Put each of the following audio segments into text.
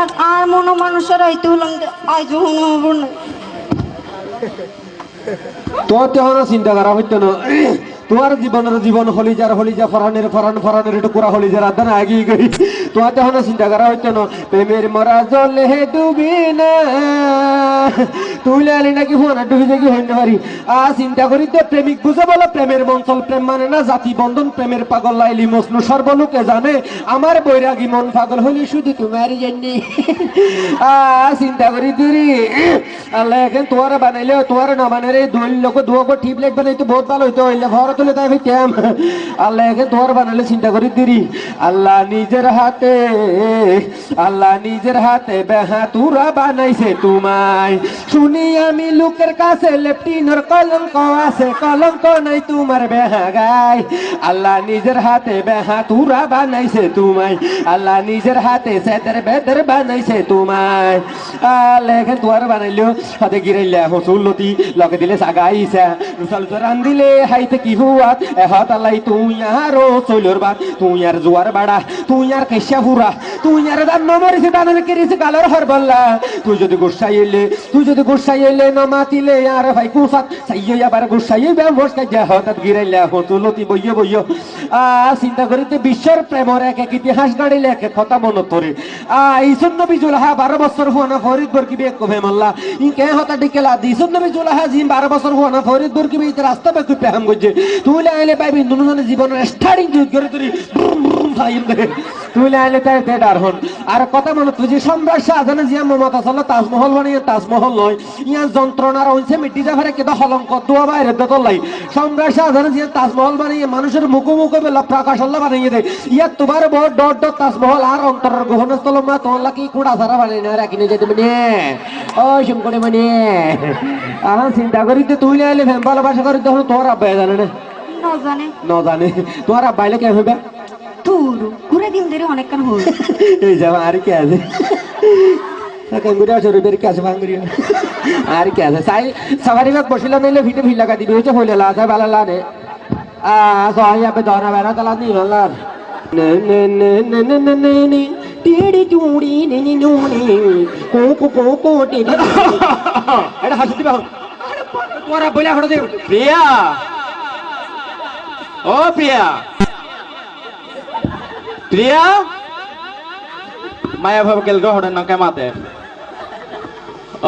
আর আর মনো মানুষের আইতে হলাম আইজ হব না তোর তেহন চিন্তা করা হইতো না। তোমার জীবনের জীবন হলি যার হলি যা ফরানের ফরান, ফরানের কুড়া হলি যার আদান আগি গই। তোমার তেহন চিন্তা করা হইতো না। প্রেমের মরা জলে ডুবি না। তুই লালি নাকি ফোনা ডুবি দেখি হইতে পারি। আ, চিন্তা করি তো প্রেমিক বুঝে বলো, প্রেমের মঞ্চল প্রেম মানে না জাতি বন্ধন, প্রেমের পাগল লাইলি মসনু সর্বলোকে জানে। আমার বৈরাগী মন পাগল হলি শুধু তোমার জন্যে। আ, চিন্তা করি তুই আল্লাহ এখন তোমার বানাইলে, তোমার না বানাইলে দুই লোক দুয়াকে টিপ লাইট বানাইতে বহুত ভালো হইতো। হইলে ভর তুলে তাই ভাইতাম আল্লাহ এখন তোমার বানাইলে চিন্তা করি দিরি। আল্লাহ নিজের হাতে, আল্লাহ নিজের হাতে বেহা তুরা বানাইছে তোমায়। শুনি আমি লোকের কাছে লেপটিনর কলঙ্ক আছে, কলঙ্ক নাই তোমার বেহা গাই আল্লাহ নিজের হাতে বেহা তুরা বানাইছে তোমায়। আল্লাহ নিজের হাতে সেদের বেদের বানাইছে তোমায়। আল্লাহ এখন তোমার বানাইলো, হাতে গিরাইলে হসুল্লতি লগে দিলে সাগাইছা। রুসাল জরান দিলে হাইতে কি হুয়াত এহত আল্লাহ তুই আরও চৈলর বাদ। তুই আর জোয়ার বাড়া, তুই আর কেশা ফুরা, তুই আর দান নমরিছে দানের কেরিছে কালোর হর বললা। তুই যদি গুসাই এলে, তুই যদি গুসাই এলে নমাতিলে আর ভাই কুসাত। সাইয় আবার গুসাই ব্যবস কাজ হঠাৎ গিরাইলে হসুল্লতি বইয় বইয়। আ, চিন্তা করিতে বিশ্বের প্রেমর এক এক ইতিহাস গাড়িলে এক কথা মনত পড়ে। আ ইসন নবী জুলহা বারো বছর হুয়ানা ফরিদ বর কিবে কবে মাল্লা? ই কে হতা ডিকেলা ইসন নবী জুলহা জিম বারো বছর হুয়ানা ফরিদ বর কিবে ইতে রাস্তা বে কুপে গজে তুই লাইলে পাইবি দুজনের জীবনের স্টার্টিং জুত করে তুই ব্রুম ব্রুম ফাইম দে তুই তে হন। আর কথা মনে তুই সম্রাট শাহজাহান জিয়া মমতা সাল্লাহ তাজমহল বানিয়ে, তাজমহল নয় ইয়া যন্ত্রণার হইছে মিটি জাফারে কেদা হলঙ্ক, দুয়া বাইরে দতলাই সম্রাট শাহজাহান জিয়া তাজমহল বানিয়ে, মানুষের মুখোমুখি বেলা প্রকাশ আল্লাহ বানিয়ে দেয় ইয়া তোমার বড় ডট তাজমহল আর অন্তরের গহনস্থল মা তোমার লাগি কুড়া সারা বানিয়ে না, রাখি যেতে মানে ও মানে আহ, চিন্তা করি তো তুই লাইলে ফেম ভালোবাসা করি, তখন তোর আব্বা জানে না। না জানে তোমার আব্বাইলে কে হবে তুরু ঘুরে দিন ধরে অনেকক্ষণ হল এই যাবা আর কি আছে কাঙ্গুরি আছে রবির কি আছে ভাঙ্গুরি আর কি আছে সাই সবারই বাগ বসিলা নিলে ভিটে ভিল লাগা দিবি হচ্ছে হইলে লাসা বালা লানে আ সহায় আপে দরা বেড়া তালা নি লার নে নে নে নে নে নে নে নে টিড়ি চুড়ি নে নে নুনে কো কো কো কো টিড়ি এটা হাসি দিবা তোরা বইলা হড় দে প্রিয়া ও প্রিয়া। প্রিয়া? মায়া ভাব গেল গো হড়ে নকে মাতে।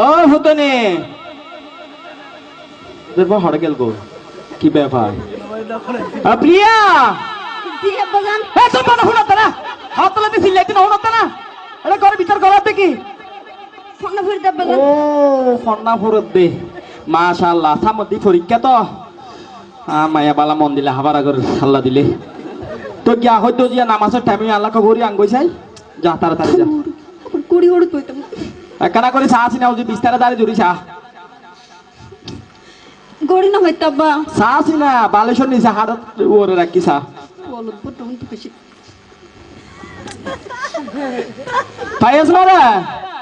ও ফুতনি দেখব হড়ে গেল গো কি ব্যাপার? প্রিয়া! দিয়ে বাজান। এ তো মনে হুনত না? হাত তোলাতে সিলাইতে না হুনত না? এটা ঘরে বিচার করাতে কি? ফোন ফিরতে বাজান। ও ফন্না ফুরত দে মাশাআল্লাহ সামদি পরীক্ষা তো। মায়া বালা মন দিলে হাবার আগর আল্লাহ দিলে। তো গিয়া হয়তো জিয়া নামাজের টাইমে আল্লাহ কবরি আঙ্গই চাই যা তাড়াতাড়ি যা। কুড়ি ওড় কইতাম একখানা করে চা আসি না ওই যে বিস্তারে দাঁড়িয়ে জুড়ি চা গড়ি না হইতা বা। চা আসি না বালেশ্বর নিচে হাড়ত ওরে রাখি চা পাইয়াস না রে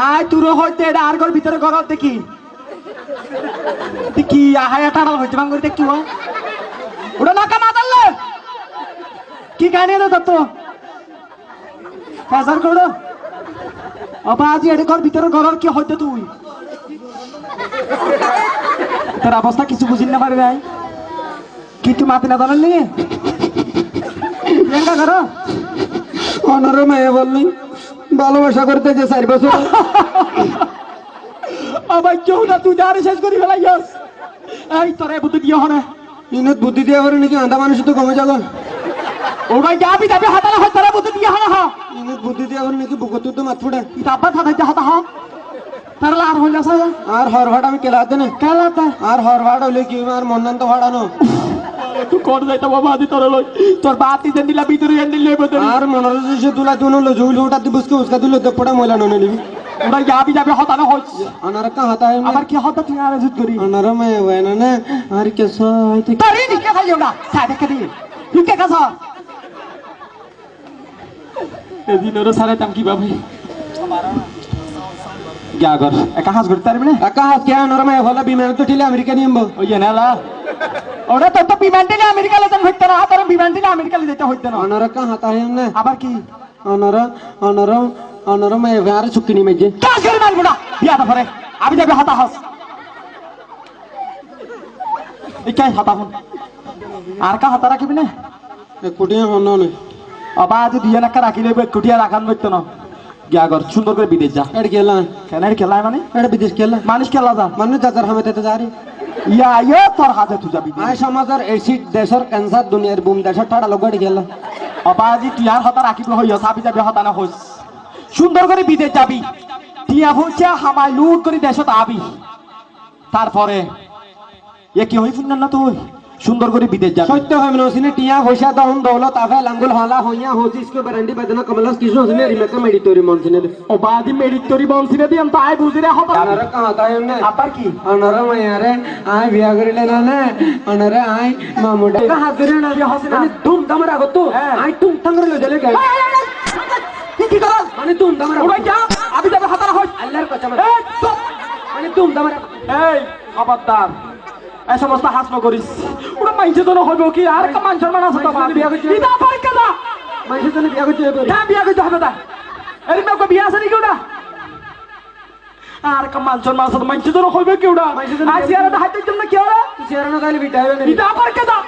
আয় তুর হইতে এটা আর ঘর ভিতরে ঘর দেখি। কি আহায়া টানাল হইতে ভাঙ করি দেখি ওটা না কামা দাল্লে কি কাহিনী এটা দত্ত হাজার করো অবা আজি এডে ঘর ভিতরে ঘরের কি হইতে তুই? তোর অবস্থা কিছু বুঝিন না পারে ভাই। কি তুই মাতি না নিয়ে প্রিয়াঙ্কা করো অনরে মায়া বললি। ভালোবাসা করতে যে চার বছর। আবার কেউ না তুই যারে শেষ করি ফেলাই যাস। এই তোরে বুদ্ধি দিয়ে হনে ইনত বুদ্ধি দিয়ে করে নাকি আধা মানুষ তো কমে যাগো ও ভাই যাবি যাবি হাতালা হয় তোরে বুদ্ধি দিয়ে হনে হ। ইনত বুদ্ধি দিয়ে করে নাকি বুকত তো মাত ইটা আব্বা থাকাইতে হাতা হা তার লার হইলা আর হর ভাড়া আমি কেলাতে না কালাতা আর হর ভাড়া হইলে কি আর মন্নান তো ভাড়ানো? তুই কোন যাইতা বাবা আদি তোর লই। তোর বাতি দেন দিলা ভিতরে এন দিলে বদল আর মনোরঞ্জন সে তুলা তুনো লো জুইল ওটা দি বুসকে উসকা দিল তো পড়া ময়লা ননে নিবি। ওরা যাবি যাবি হতা না হইছ আনার কা হাতা আবার কি হতা তুই আর জুত করি? আনার মে ওয়ানা না আর কে? সাইতে তারি নিকে খাই ওটা সাই দেখে দি নিকে কাছা এদিন ওরা সারে তাম কি ভাবে গিয়া কর একা হাস করতে পারবি না একা হাত কে আনার মে হলা বিমান তো ঠিলে আমেরিকা নিয়ম ওই যে নালা ওটা তোর তো বিমান টেনে আমেরিকা লেতেন হইতে না তোর বিমান টেনে আমেরিকা যেতে হইতে না আনার কা হাতা হে না আবার কি আনার আনার আনার মে আর চুক্কিনি মেজে কাজ করে মারবো না বিয়াটা পরে আমি যাবি হাতা হাস ইকাই হাতা হন আর কা হাতা রাখিবি না কুটিয়া হন না অবা আজ দিয়ে নাকা রাখিলে কুটিয়া রাখান বইতো না গিয়া কর সুন্দর করে বিদেশ যা। এড গেলা কেন খেলায় মানে? এড বিদেশ গেলা মানুষ খেলা যা। মানুষ দাদার হামে তেতে যারি ইয়া ইয়ে তোর হাতে তুই যাবি। আই সমাজের এসিড দেশের ক্যান্সার দুনিয়ার বুম দেশের ঠাড়া লগড় গেলা। অবা আজি টিয়ার হতা রাখিব হইয়া চাবি যাবি হতা না হইস। সুন্দর করে বিদেশ যাবি। টিয়া হচ্ছে হামাই লুট করে দেশত আবি। তারপরে এ কি হই ফুন্নান না তুই? সুন্দর করে বিদেশ যাবি। সত্য হয় মনে হসিনে টিয়া পয়সা দহন দৌলত আফে লাঙ্গুল হলা হইয়া হজিস কে বারান্ডি বেদনা কমলাস কৃষ্ণ হসিনে রিমেকা মেডি তরি মনসিনে অবা আজি মেরিট তরি বংশিনে দিয়াম তাই বুঝিরে হতা আনারা কাহাতা এমনে আবার কি? আনারা মায়ারে আই বিয়া করিলে না না আনারা আই মামুডা। কাহা করে না বিয়া হসিনা। মানে তামর আগত হ্যাঁ। আই তুম তাঙ্গরে লই জলে গাই কি কর? মানে তুম তামর ওরা যা আমি যাবে হতা না হইস। আল্লাহর এই, চুপ। মানে তুম তামর এই খবরদার। এই সমস্ত হাসলো করিস। ওটা মাইছে তো হইব কি? আর একটা মান আছে তো মাইনছে বিয়া করছে। ইটা মাইসে জনে বিয়া করতে হবে। হ্যাঁ বিয়া করতে হবে বিয়া আছে নাকি ওটা? আর মাইছে তো হইব কি ওটা? আজ আর কি বিটা হবে না ইটা দা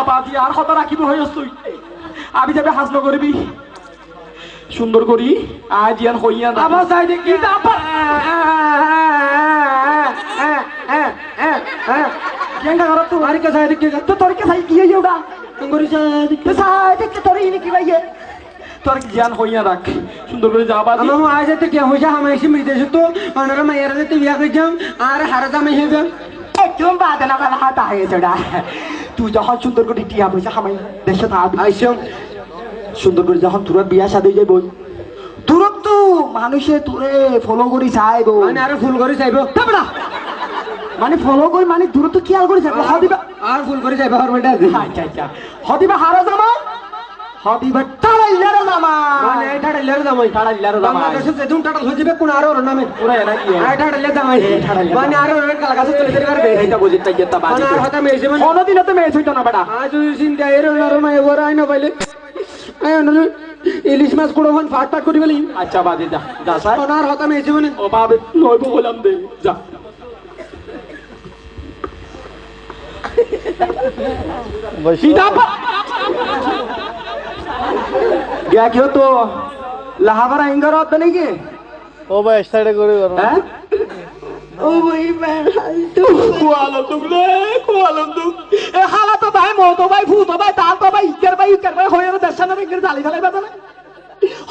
আবাদি আর কথা রাখিব হইস তুই। আমি যাবে হাসলো করবি। সুন্দর করি। আজ ইয়ান হইয়া না আবার সাইডে কি ইটা সাইডে কি তো তোর কে সাই কি হইয়া ওটা গরি সাইডে তো সাই দেখতে তোর তোর জ্ঞান হইয়া রাখ সুন্দর করে যাবা আমার আজ তো কি হইছে হামাইছি বিদেশ তো আনারা মায়ের তো বিয়া কইছাম আর হারাতা মাই হেবে একদম বাদে না বেলা হাতা হয়ে চড়া তুই যখন সুন্দর করে টিয়া পয়সা খামাই দেশে থাকবি আইসম সুন্দর করে যখন তোর বিয়া সাথে যাই বই দূরত্ব মানুষে তোরে ফলো করি চাইব মানে আর ফুল করে যাইব তবে না মানে ফলো করি মানে দূরত্ব খেয়াল করে যাব হদিবা আর ফুল করে যাইব হরমেটা আছে। আচ্ছা আচ্ছা। হদিবা হারা জামা হদিবা টাড়াইলার জামা মানে এটা ঢালের দামাই টাড়াইলার জামা বাংলাদেশে যেদুন টাটা হয়ে যাবে কোন আর ওর নামে পুরা এনা কি? আর ঢালের দামাই মানে আর ওর কালা কাছে চলে যেতে পারবে। এইটা বুঝি তাই যেতে মানে আর হতা মেয়েছে মানে। কোনদিনও তো মেয়ে হইতো না বেটা। আজ ওই চিন্তা এর ওর মাই ওর আইনা পাইলে ইলিশ মাছ কুড়ো হন ফাট ফাট করি বলি আচ্ছা বাজে যা যা সাই ওনার হতা মেয়েছে মানে ও বাবে নইব বললাম দে যা सीधा क्या क्यों तो लहावर आएंगे रात नहीं के ও ভাই সাইডে করে করো हैं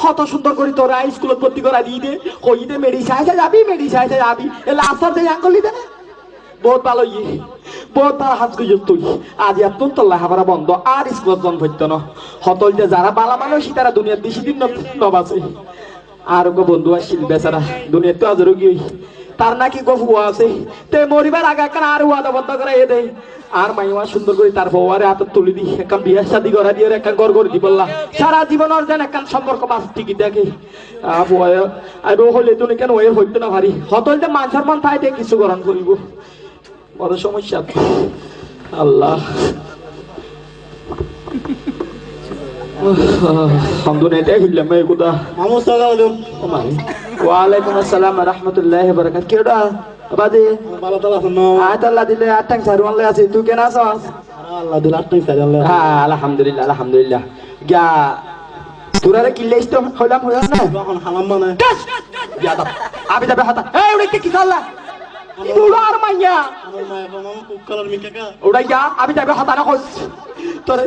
হত সুন্দর করি তোরা স্কুলত ভর্তি করা দিয়ে দে হই দে মেডি সাইসে যাবি মেডি সাইসে যাবি। এ লাস্টার যে ইয়াং করলি দে না? বহুত ভালো ইয়ে বহুত ভালো হাত কইছ তুই। আজ এত তল্লা হাবারা বন্ধ, আর স্কুলত জন ভরত ন। হতল যে যারা বালা মানুষ তারা দুনিয়ার দিশি দিন নব আছে আর বন্ধু আসিল বেচারা, দুনিয়ার তো আজরও গিয়ে তার নাকি গো আছে? তে মরিবার আগে একটা আর হুয়া বন্ধ করে দেয় আর মাইমা সুন্দর করে তার বউয়ারে হাতে তুলি দি একটা বিয়া শাদি করা দিয়ে একটা গড় করে দি বললা, সারা জীবনের যেন একটা সম্পর্ক বাস টিকিট দেখে আর বউ হলে তুমি কেন ওয়ের হইতে না ভারি হতল যে মান সম্মান থাই দিয়ে কিছু গ্রহণ করিব। বড় সমস্যা। আল্লাহ। Alhamdulillah এটা হইলাম এই কথা মামু সালাম ওয়ালাইকুম আসসালাম রহমতুল্লাহ বরকাত কেডা? বাদে ভালো তালা শুনো আয় তাল্লা দিলে আটাং সারওয়ান লে আছে। তুই কেন আছস আল্লাহ দিল আটটাই সাইড আল্লাহ হ্যাঁ আলহামদুলিল্লাহ আলহামদুলিল্লাহ। গা তোরা কিল্লে ইষ্ট হইলাম হইলাম না? এখন হালাম মানে? বিয়াদব আবি যাবে হাতা। এই কি খাল্লা তুলো আর মাইয়া। আমার মা এখন আমার খুব কালার মিকাকা উড়াইয়া আবি যাবে হাতা না তোরে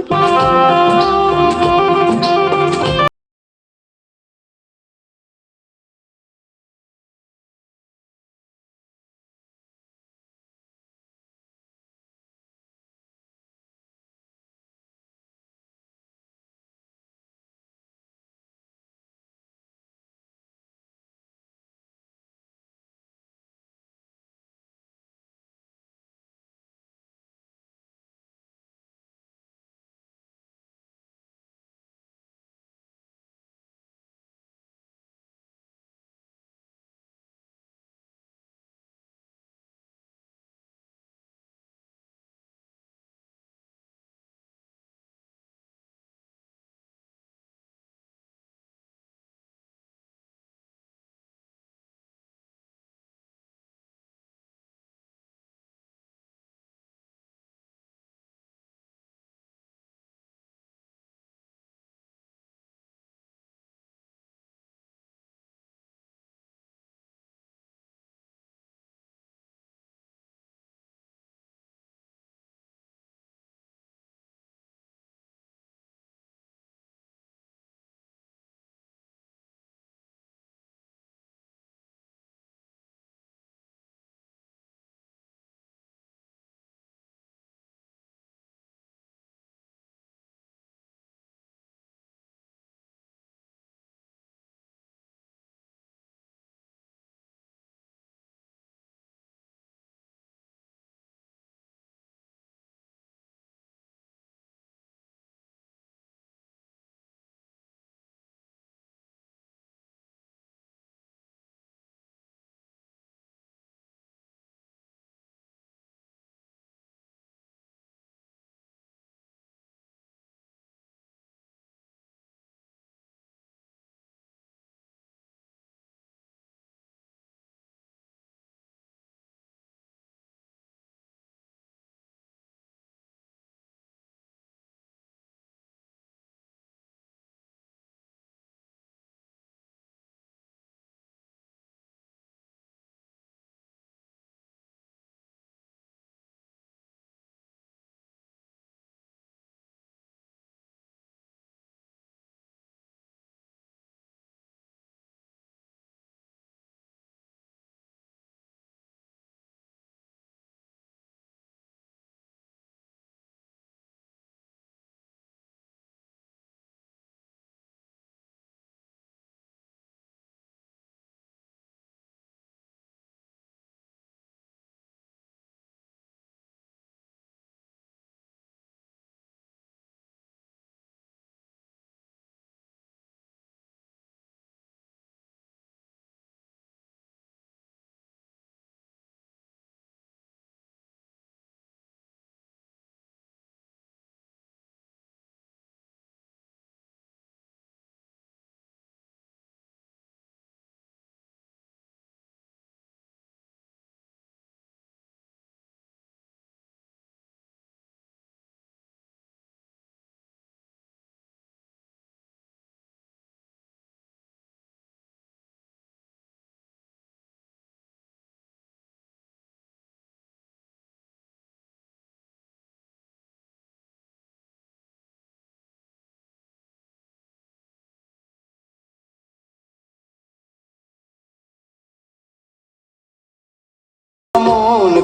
মন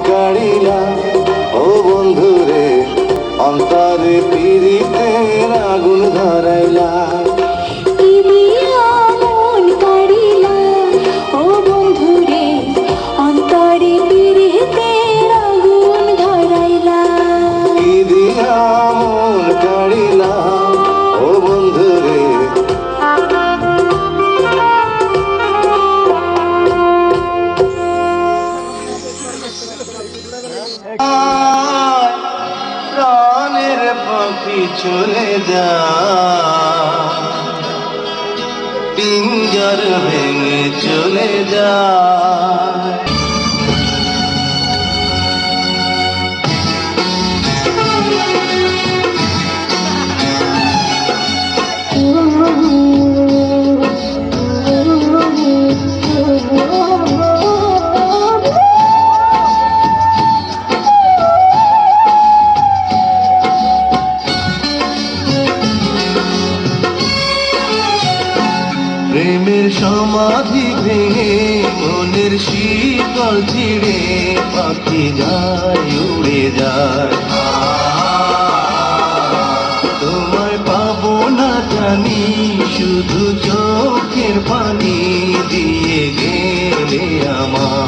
চলে যা। পিঞ্জর ভেঙে চলে যা। সমাধি ভেঙে মনের শীতল ছিড়ে পাখি যায়, উড়ে যায়। তোমায় পাবো না জানি, শুধু চোখের পানি দিয়ে গেলে আমার।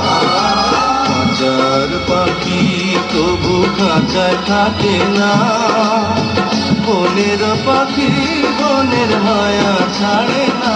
খাঁচার পাখি তবু খাঁচায় থাকে না। বনের পাখি বনের মায়া ছাড়ে না।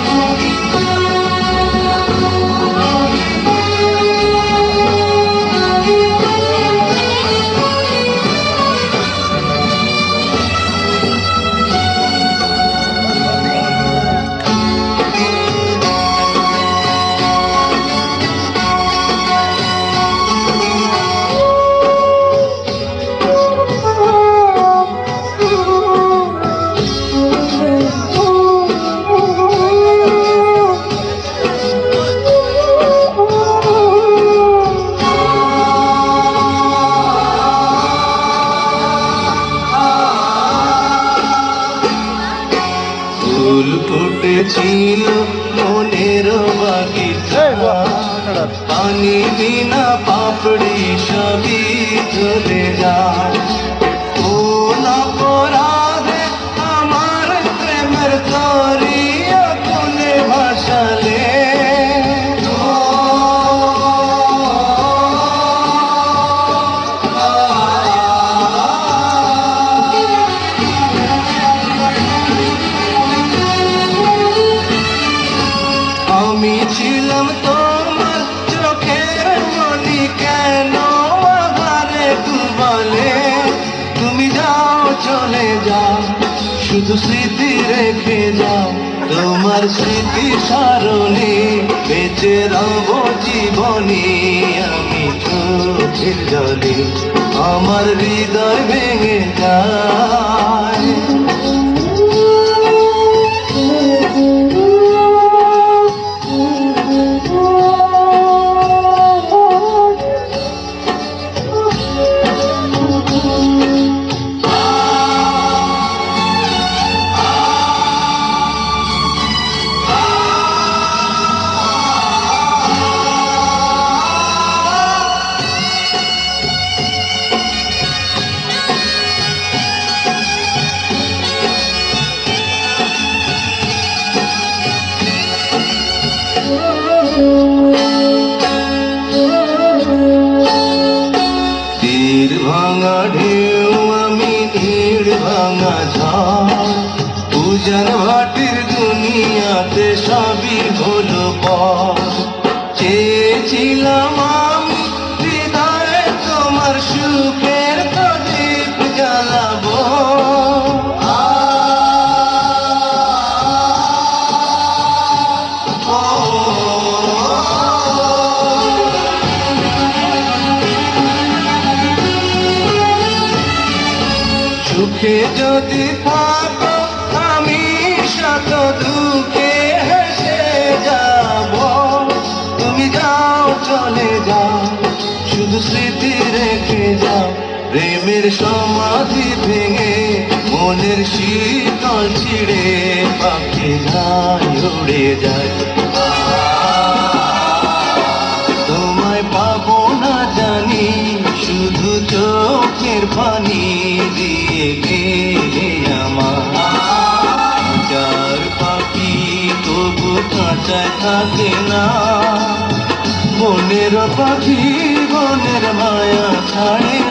বেঁচে রব জীবনী আমি চোখের জলে আমার হৃদয় ভেঙে যায়। প্রেমের সমাধি ভেঙে, মনের শীতল ছিড়ে, পাখি যায় উড়ে যায়। তোমায় পাবো না জানি, শুধু চোখের পানি দিয়ে গেলে আমার। পাখি তবু কাঁচায় থাকে না। বনের পাখি বনের মায়া ছাড়ে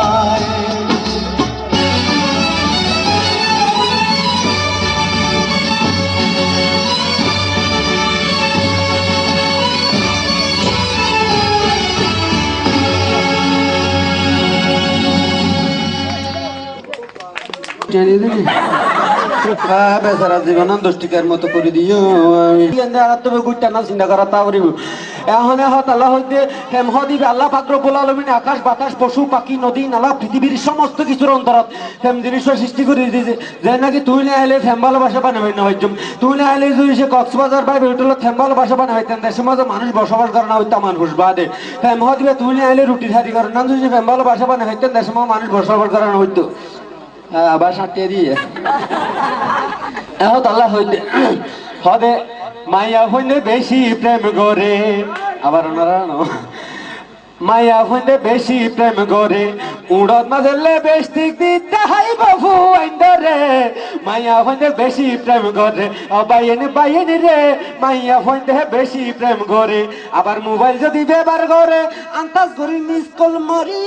হ্যাঁ বেচারা জীবন দশটিকার মতো করে দিও। আর তুমি গুইটা না চিন্তা করা তা করিব এখন হত আল্লাহ হইতে হেম হদিবে, আল্লাহ পাত্র আলমিন আকাশ, বাতাস, পশু, পাখি, নদী, নালা, পৃথিবীর সমস্ত কিছুর অন্তরত হেম জিনিস সৃষ্টি করে দিয়েছে। যে নাকি তুই না এলে ফেম ভালোবাসা বানাবে না হইজম তুই না এলে যদি সে কক্সবাজার বা বেটুল ফেম ভালোবাসা বানাইতেন দেশের মাঝে মানুষ বসবাস করে না হইতা মানুষ বাদে। ফেম হদিবে, তুই না এলে রুটি হারি করে না, যদি ফেম ভালোবাসা বানাইতেন দেশের মানুষ বসবাস করে না হইতো আবার সাঁটিয়ে দিয়ে। এখন আল্লাহ হইতে হদে মাইয়া হইলে বেশি প্রেম করে। আবার ওনারা মাইয়া হইলে বেশি প্রেম করে। উড়ত মাঝলে বেশ দিতে হাই বাবু আইন্দরে। মাইয়া হইলে বেশি প্রেম করে। ও বাইয়েন বাইয়েন রে। মাইয়া হইলে বেশি প্রেম করে। আবার মোবাইল যদি ব্যবহার করে আন্তাজ করি মিস কল মারি।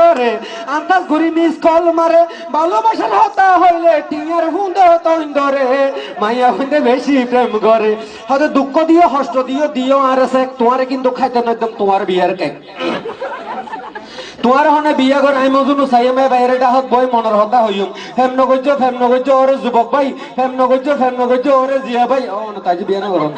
করে আন্দাজ ঘুরি মিস কল মারে, ভালোবাসার হতা হইলে টিয়ার হুন্দ ধরে। মাইয়া হইতে বেশি প্রেম করে। হয়তো দুঃখ দিও হস্ত দিও দিও আর সে তোমার কিন্তু খাইতে না একদম তোমার বিয়ার কেক। তোমার হনে বিয়া করে আমি মজুনু চাইয়ে মে বাইরে ডাহত বই মনের হতা হইম হেম নগজ্য ফেম নগজ্য ওরে যুবক ভাই ফেম নগজ্য ফেম নগজ্য ওরে জিয়া ভাই ও তাই বিয়া না করুন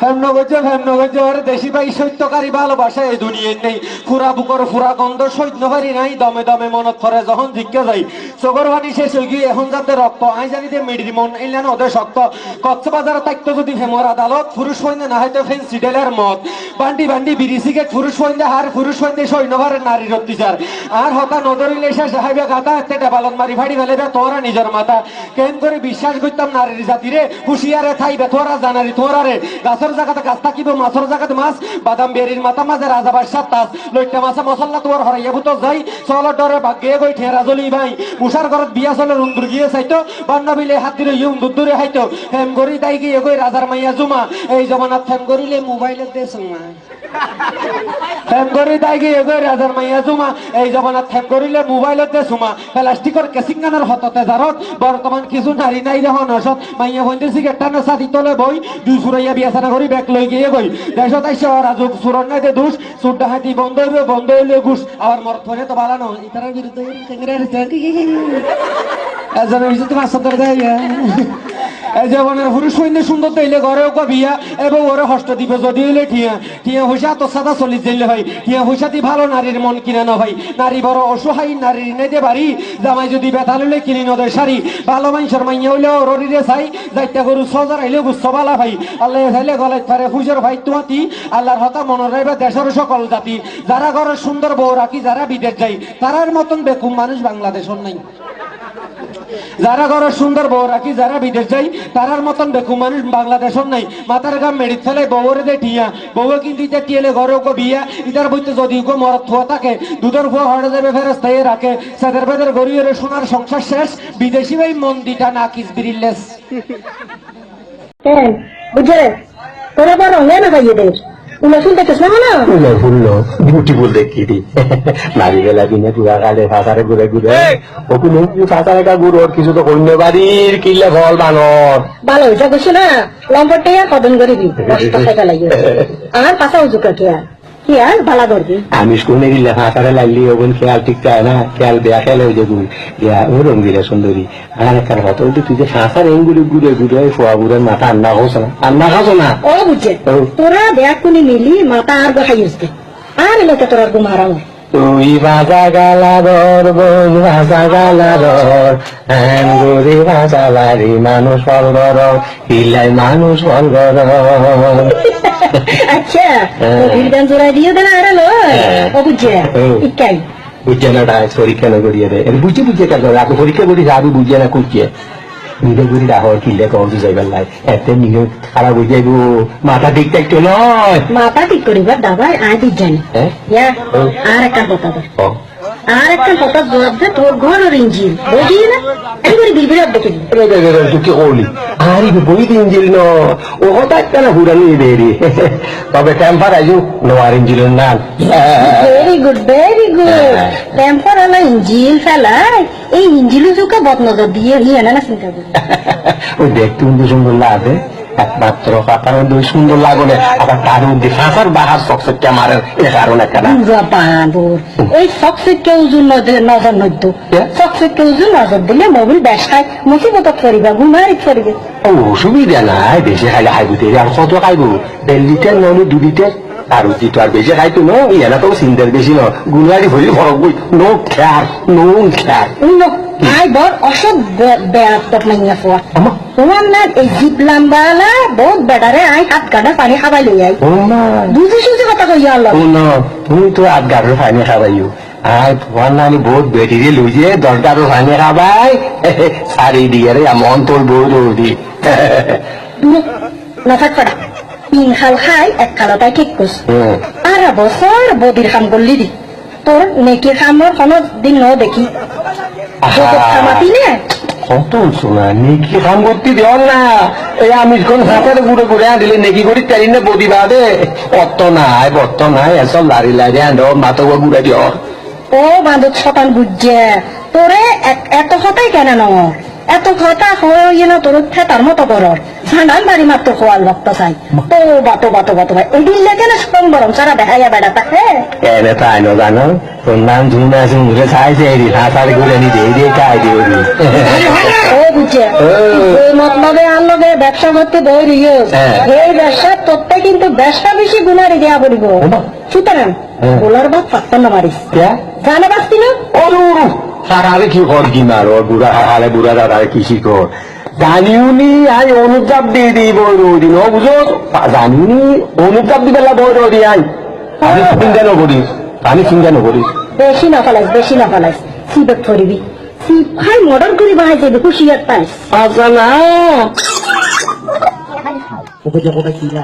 ফেম নগজ্য ফেম নগজ্য ওরে দেশি ভাই সত্যকারী ভালোবাসা, এই দুনিয়ায় নেই। ফুরা বুকর ফুরা গন্ধ সৈন্য পারি নাই। দমে দমে মনত পরে যখন জিজ্ঞা যাই চোখর পানি শেষ হয়ে গিয়ে এখন যাতে রক্ত আই জানি যে মেডির মন এলেন ওদের শক্ত। কক্সবাজার তাইতো যদি ফেমর আদালত পুরুষ হইনে না হয়তো ফেন সিডেলের মত বান্ডি বান্ডি বিড়ি সিগারেট পুরুষ হইন্দে হার পুরুষ হইন্দে সৈন্যভারে নারীর অত্যাচার আর হতা শেষ হাইবে গাতা একটা ডাবালত মারি ফাড়ি ফেলেবে, তোরা নিজের মাথা। কেন করে বিশ্বাস করতাম নারীর জাতিরে? হুশিয়ারে থাইবে, তোরা জানারি তোরা রে গাছের জায়গাতে গাছ থাকিব, মাছের জায়গাতে মাছ। বাদাম বেরির মাথা মাঝে রাজা বাসার তাস লইটা মাছে মশলা তোর হরাইয়া ভূত যাই। চলত ডরে ভাগ্যে গই ঠেরা জ্বলি ভাই। উষার ঘরত বিয়া চলে রুন্দুর গিয়ে চাইতো। বান্ধবিলে হাত দিলে ইউম দুদ্দুরে হাইতো। হেম গরি তাই গিয়ে গই রাজার মাইয়া জুমা। এই জমানাত ফেম করিলে মোবাইলের দে সুমা ফেম করি তাই গিয়ে গই রাজার মাইয়া জুমা। এই জমানাত ফেম করিলে মোবাইলতে দে সুমা। প্লাস্টিকর কেসিংগানের হততে জারত বর্তমান কিছু নারী নাই দেখো নসত মাইয়া হইতে সিগারেট টানে সাথী তলে বই দুই সুরাইয়া বিয়া সানা করি ব্যাগ লই গিয়ে গই দেশত আইসে রাজুক সুরন নাই দে দুষ। সুড্ডা হাতি বন্ধ হইবে বন্ধ হইলে ঘুষ আবার মরথনে তো বালানো ইতারার বিরুদ্ধে এজনের দেয় এই জীবনের পুরুষ সৈন্য সুন্দর দিলে ঘরেও কা বিয়া, এবং ওরে হস্ত দিবে যদি হইলে ঠিয়া। ঠিয়া পয়সা তো সাদা চল্লিশ দিলে হয়। ঠিয়া পয়সা দি ভালো নারীর মন কিনে না ভাই। নারী বড় অসহায়, নারীর নেদে বাড়ি। জামাই যদি বেথা লইলে কিনি নদের শাড়ি। ভালো মানুষের মাইয়া হইলেও ররিরে চাই। যাইতে গরু সজার আইলে গুচ্ছ বালা ভাই। আল্লাহ চাইলে গলায় ফারে ফুজের ভাই তুয়াতি আল্লাহর হতা মনে রাখবে দেশের সকল জাতি। যারা ঘরের সুন্দর বউ রাখি, যারা বিদেশ যাই তারার মতন বেকুম মানুষ বাংলাদেশের নাই। যারা ঘর সুন্দর বউ রাখি, যারা বিদেশ যাই, তারার মতন দেখু মানুষ বাংলাদেশের নাই। মাথার গাম মেডিত ফেলে বউরে দে টিয়া বউয়ে কিন্তু ইটা টিয়েলে ঘরে গো বিয়া ইটার বইতে যদি গো মরত থুয়া থাকে, দুধের ফুয়া হরে যাবে ফেরে স্থায়ী রাখে। সাদের বেদের গড়িয়ে সোনার সংসার শেষ। বিদেশি ভাই মন্দিটা না কিস বিরিল্লেস হ্যাঁ বুঝে তোরা বড় হয়ে না ভাই এদের কিছু তো কন্য বাড়ির কিল্লে ফল বানর ভালো হয়েছে বুঝছ না লম্বরটা কদন করে দি কষ্ট টাকা লাগিয়ে আর পাশা উজুকা কি আর ভালা করবি আমি স্কুলে গেলে ফাঁসারে লাগলি ওগুন খেয়াল ঠিক চায় না খেয়াল বেয়া খেয়াল হয়ে ইয়া ও রঙ্গিলা সুন্দরী। আর একটা হত বলতে তুই যে ফাঁসার এঙ্গুলি ঘুরে ঘুরে ফোয়া ঘুরের মাথা আন্না খাওছ না আন্না খাওছ না। ও বুঝছে তোরা ব্যাগ কুনি মিলি মাথা আর আসবে আর এলাকা তোর ঘুম হারাম তুই ভাষা গালা ধর বোন ভাষা গালা ধর হ্যান গরি ভাষা লারি মানুষ ফল ধর হিলাই মানুষ ফল ধর আচ্ছা। ভিড় জোড়াই দিয়ে দেনা আর হ্যাঁ। ও বুঝছে ও। ইকাই বুঝছে না ডায় পরীক্ষা না করিয়ে দেয় এর বুঝছে বুঝছে কেন আপনি পরীক্ষা করি যাবি বুঝছে না কুচছে নিজে করি রাহর কিনলে কম যাইবার লাই এতে নিজে খারাপ হয়ে যাইব মাথা ঠিক থাকতো নয় মাথা ঠিক করিবার দাবাই আয় দিস জানি। আর একটা কথা দে আর একটা কথা দে তোর ঘরের ইঞ্জিন বুঝলি না? আমি করে বিলবিল দেখে রে রে রে রে, তুই কি করলি? আরে বই দিন জিল ন। ও কথা একটা না হুরানি দেরি তবে টেম্পার আইজু নোয়ার ইঞ্জিলের নাম। Very good very good. Temper হলো ইঞ্জিল ফেলাই এই ইঞ্জিল চুকে বদনজর দিয়ে হিয়ে না চিন্তা করি ওই দেখতে কিন্তু সুন্দর লাগে। একমাত্র কাকার দুই সুন্দর লাগনে আবার তার মধ্যে হাসার বাহার চকচকে মারেন এ কারণে কেন? এই নজর নদ্য। নজর দিলে মোবিল বেসায় মুসিবত গুমারি ও অসুবিধা নাই বেশি খাইলে খাইবো তেরে আর কত খাইবো? দেড় লিটার দু লিটার? আর তো আর বেশি খাইতো ন ইয়ানা তো চিন্তার বেশি ন। গুণারি ভরি ফরক বই নো খ্যার নো খ্যার। আই বর অসৎ মাইয়া ফোয়া আমা তোমার না এই জিপ লাম্বালা বহুত বেটারে আই হাত কাটা পানি খাবাই লই আই। বুঝি সুঝি কথা কইয়া আল্লাহ। ও না তুমি তো আট গাড়ির ফাইনে খাবাইও আই তোমার নানি বহুত বেটিরে দশ গাড়ির ফাইনে খাবাই। সারি দিয়ে রে আমন তোর বউ রৌদি নফাক পাড়া তিন খাল খাই এক খালতাই ঠিক করছ আর বছর বদির খাম করলি দি। তোর নেকির খামর কোনো দিন ন দেখি। খামাতি নে? শোনা নেকি কাম করতে দেওয়ার না এই আমি কোন হাতের ঘুরে ঘুরে আনলে নেকি করি তাই না বদি বাদে অত নাই বর্ত নাই এসব লারি লারি তোরে এত কথাই কেন ন এত কথা হয়ে না তোর তার মতো করর ঝান্ডান বাড়ি মাত্র খোয়াল রক্ত চাই। তো বাতো বাতো বাতো ভাই। এই দিল্লে কেন সম বরং সারা দেখাইয়া বেড়া তাকে এনে তাই ন জানো তোর নাম ঝুনা ঝুমুরে চাইছে এরি হাতার ঘুরে নি দিয়ে দিয়ে খাই দিও ও বুঝছে এই মতলবে আনলগে ব্যবসা করতে বই রইও হ্যাঁ। এই ব্যবসা তোরতে কিন্তু ব্যবসা বেশি গুনারি দেয়া ওমা। সুতরাং হ্যাঁ। গোলার বাদ পাত্তন্ন মারিস জানা পাচ্ছি না ওরু সারারে কি কর কি মার ওর বুড়া হালে বুড়া দাদারে কি শিকর জানিউনি আই অনুতাপ দিয়ে দিই বই রোদি ন বুঝো? জানিউনি অনুতাপ দিবে বড় বই রোদি আই। আমি চিন্তা নকরিস আমি চিন্তা নকরিস বেশি না ফেলাইস বেশি না ফেলাইস সিবেক ধরিবি সি খাই মডার করি বাহাই যাবে খুশি আর পাইস আচ্ছা না